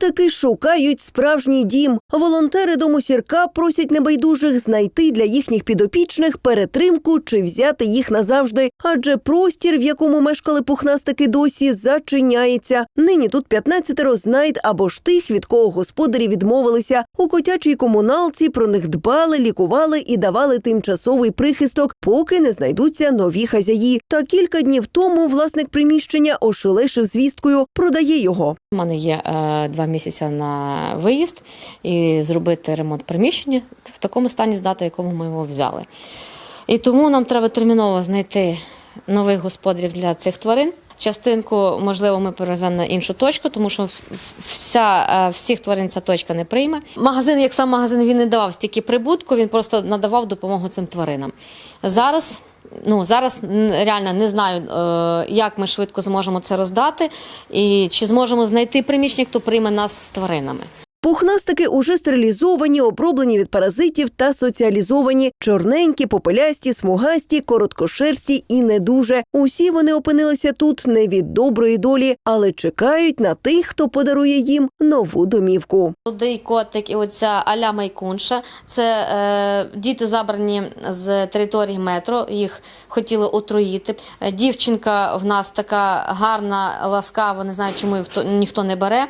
Котики шукають справжній дім. Волонтери дому сірка просять небайдужих знайти для їхніх підопічних перетримку чи взяти їх назавжди. Адже простір, в якому мешкали пухнастики досі, зачиняється. Нині тут 15 знайд або ж тих, від кого господарі відмовилися. У котячій комуналці про них дбали, лікували і давали тимчасовий прихисток, поки не знайдуться нові хазяї. Та кілька днів тому власник приміщення ошелешив звісткою, продає його. У мене є е, два місяці на виїзд і зробити ремонт приміщення в такому стані здати, якому ми його взяли. І тому нам треба терміново знайти нових господарів для цих тварин. Частинку, можливо, ми перевеземо на іншу точку, тому що вся, е, всіх тварин ця точка не прийме. Магазин, як сам магазин, він не давав стільки прибутку, він просто надавав допомогу цим тваринам. Зараз. Ну зараз реально не знаю, е, як ми швидко зможемо це роздати, і чи зможемо знайти приміщення, хто прийме нас з тваринами. Пухнастики уже стерилізовані, оброблені від паразитів та соціалізовані. Чорненькі, попелясті, смугасті, короткошерсті і не дуже. Усі вони опинилися тут не від доброї долі, але чекають на тих, хто подарує їм нову домівку. Молодий котик і оця аля майкунша. Це е, діти забрані з території метро. Їх хотіли отруїти. Е, Дівчинка в нас така гарна, ласкава. Не знаю, чому їх хто, ніхто не бере.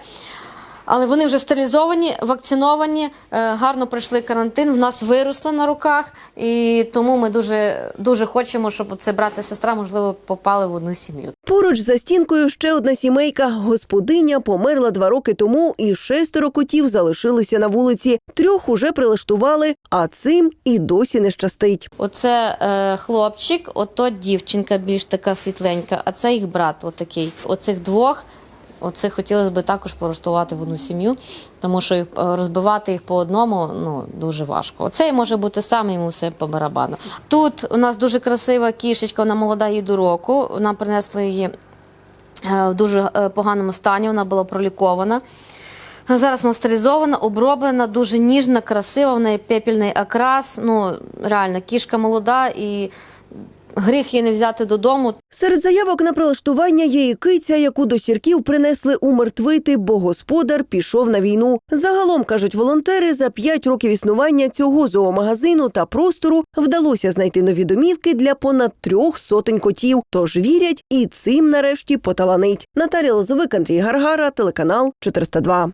Але вони вже стерилізовані, вакциновані, е, гарно пройшли карантин. В нас виросли на руках, і тому ми дуже дуже хочемо, щоб це брат і сестра можливо попали в одну сім'ю. Поруч за стінкою ще одна сімейка. Господиня померла два роки тому, і шестеро котів залишилися на вулиці. Трьох уже прилаштували, а цим і досі не щастить. Оце е, хлопчик, ото дівчинка більш така світленька, а це їх брат, отакий. Оцих двох. Оце хотілося б також поростувати в одну сім'ю, тому що їх, е, розбивати їх по одному ну дуже важко. Оцей може бути сам, йому все по барабану. Тут у нас дуже красива кішечка, вона молода їй до року. Нам принесли її е, в дуже е, поганому стані, вона була пролікована. Зараз вона стерилізована, оброблена, дуже ніжна, красива, в неї пепельний окрас. Ну, реально, кішка молода і гріх її не взяти додому. Серед заявок на прилаштування є і киця, яку до сірків принесли умертвити, бо господар пішов на війну. Загалом кажуть волонтери, за п'ять років існування цього зоомагазину та простору вдалося знайти нові домівки для понад трьох сотень котів. Тож вірять, і цим нарешті поталанить. Наталія Лозовик, Андрій Гаргара, телеканал 402.